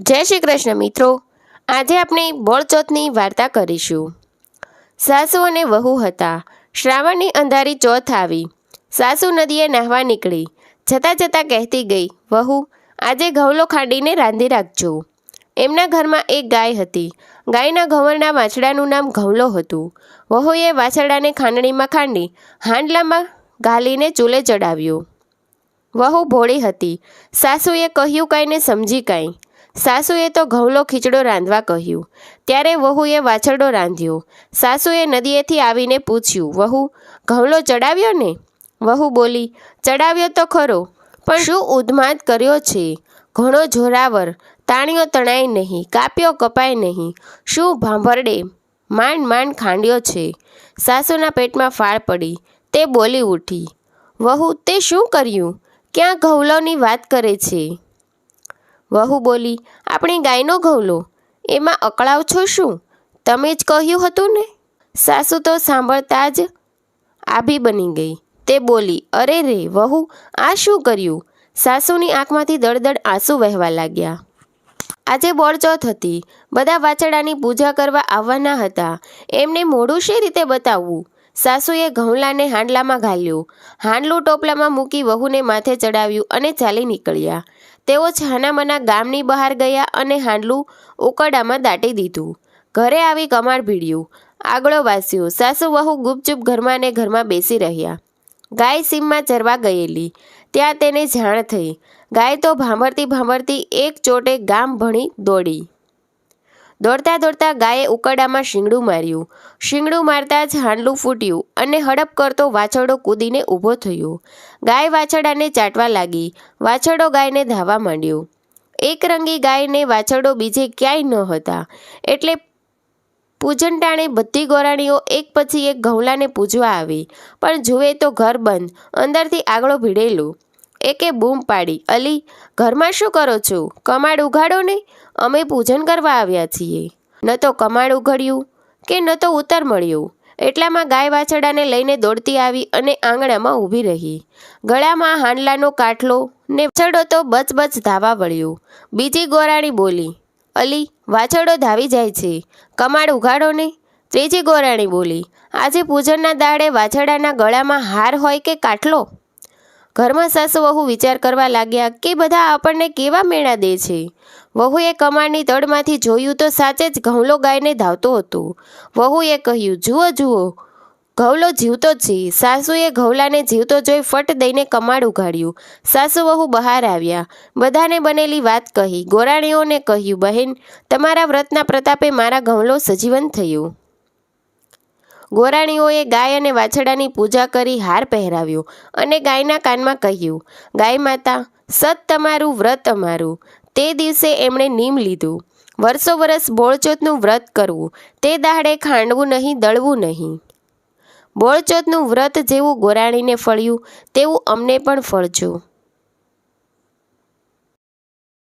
જય શ્રી કૃષ્ણ મિત્રો. આજે આપણે બોળચોથની વાર્તા કરીશું. સાસુ અને વહુ હતા. શ્રાવણની અંધારી ચોથ આવી. સાસુ નદીએ નાહવા નીકળી. જતાં જતાં કહેતી ગઈ, વહુ, આજે ઘઉલો ખાંડીને રાંધી રાખજો. એમના ઘરમાં એક ગાય હતી. ગાયના ઘવરના વાછડાનું નામ ઘઉલો હતું. વહુએ વાછરડાને ખાંડણીમાં ખાંડી હાંડલામાં ગાલીને ચૂલે ચડાવ્યો. વહુ ભોળી હતી. સાસુએ કહ્યું કાંઈ ને સમજી કાંઈ. સાસુએ તો ઘઉલો ખીચડો રાંધવા કહ્યું. ત્યારે વહુએ વાછરડો રાંધ્યો. સાસુએ નદીએથી આવીને પૂછ્યું, વહુ ઘઉલો ચડાવ્યો ને? વહુ બોલી, ચડાવ્યો તો ખરો, પણ શું ઉદ્માદ કર્યો છે? ઘણો જોરાવર, તાણીઓ તણાય નહીં, કાપ્યો કપાય નહીં, શું ભાંભરડે, માંડ માંડ ખાંડ્યો છે. સાસુના પેટમાં ફાળ પડી, તે બોલી ઉઠી, વહુ, તે શું કર્યું? ક્યાં ઘઉલોની વાત કરે છે? વહુ બોલી, આપણી ગાયનો ઘઉલો. એમાં અકળાવ છો શું? તમે જ કહ્યું હતું ને? સાસુ તો સાંભળતા જ આભી બની ગઈ. તે બોલી, અરે રે, વહુ, આ શું કર્યું? સાસુની આંખમાંથી દળદળ આંસુ વહેવા લાગ્યા. આજે બોળચોથ હતી. બધા વાછડાની પૂજા કરવા આવવાના હતા. એમને મોઢું શી રીતે બતાવવું? સાસુએ ઘઉંલાને હાંડલામાં ઘાલ્યું હાંડલું ટોપલામાં મૂકી વહુને માથે ચડાવ્યું અને ચાલી નીકળ્યા. તેઓ છાનામાના ગામની બહાર ગયા અને હાંડલું ઉકરડામાં દાટી દીધું. ઘરે આવી કમાડ ભીડ્યું. આગળો વાસ્યો સાસુ વહુ ગુપચુપ ઘરમાં ને ઘરમાં બેસી રહ્યા. ગાય સીમમાં ચરવા ગયેલી. ત્યાં તેને જાણ થઈ. ગાય તો ભાંભરતી ભાંભરતી એક ચોટે ગામ ભણી દોડી. દોડતા દોડતા ગાયે ઉકરડામાં શીંગડું માર્યું. શીંગડું મારતા જ હાંડલું ફૂટ્યું અને હડપ કરતો વાછરડો કૂદીને ઊભો થયો. ગાય વાછરડાને ચાટવા લાગી. વાછરડો ગાયને ધાવા માંડ્યો. એક રંગી ગાયને વાછરડો બીજે ક્યાંય ન હતા. એટલે પૂજનટાણે બધી ગોરાણીઓ એક પછી એક ઘઉલાને પૂજવા આવી. પણ જુએ તો ઘર બંધ. અંદરથી આગળો ભીડેલો. એકે બૂમ પાડી, અલી, ઘરમાં શું કરો છો? કમાડ ઉઘાડો ને અમે પૂજન કરવા આવ્યા છીએ. ન તો કમાડ ઉઘડ્યું કે ન તો ઉત્તર મળ્યું. એટલામાં ગાય વાછડાને લઈને દોડતી આવી અને આંગણામાં ઊભી રહી. ગળામાં હાંડલાનો કાટલો ને વાછડો તો બચબચ ધાવા વળ્યો. બીજી ગોરાણી બોલી, અલી વાછડો ધાવી જાય છે. કમાડ ઉઘાડો ને ત્રીજી ગોરાણી બોલી, આજે પૂજનના દાડે વાછડાના ગળામાં હાર હોય કે કાટલો? ઘરમાં સાસુ વહુ વિચાર કરવા લાગ્યા કે બધા આપણને કેવા મેળા દે છે? વહુએ કમાણની તળમાંથી જોયું તો સાચે જ ઘઉલો ગાયને ધાવતો હતો. વહુએ કહ્યું, જુઓ જુઓ, ઘઉલો જીવતો જ છે. સાસુએ ઘઉલાને જીવતો જોઈ ફટ દઈને કમાડ ઉઘાડ્યું. સાસુ વહુ બહાર આવ્યા. બધાને બનેલી વાત કહી. ગોરાણીઓને કહ્યું, બહેન, તમારા વ્રતના પ્રતાપે મારા ઘઉલો સજીવન થયું. ગોરાણીઓએ ગાય અને વાછડાની પૂજા કરી હાર પહેરાવ્યો અને ગાયના કાનમાં કહ્યું, ગાય માતા, સત તમારું, વ્રત અમારું. તે દિવસે એમણે નીમ લીધું. વર્ષો વર્ષ બોળચોથનું વ્રત કરવું. તે દાડે ખાંડવું નહીં, દળવું નહીં. બોળચોથનું વ્રત જેવું ગોરાણીને ફળ્યું, તેવું અમને પણ ફળજો.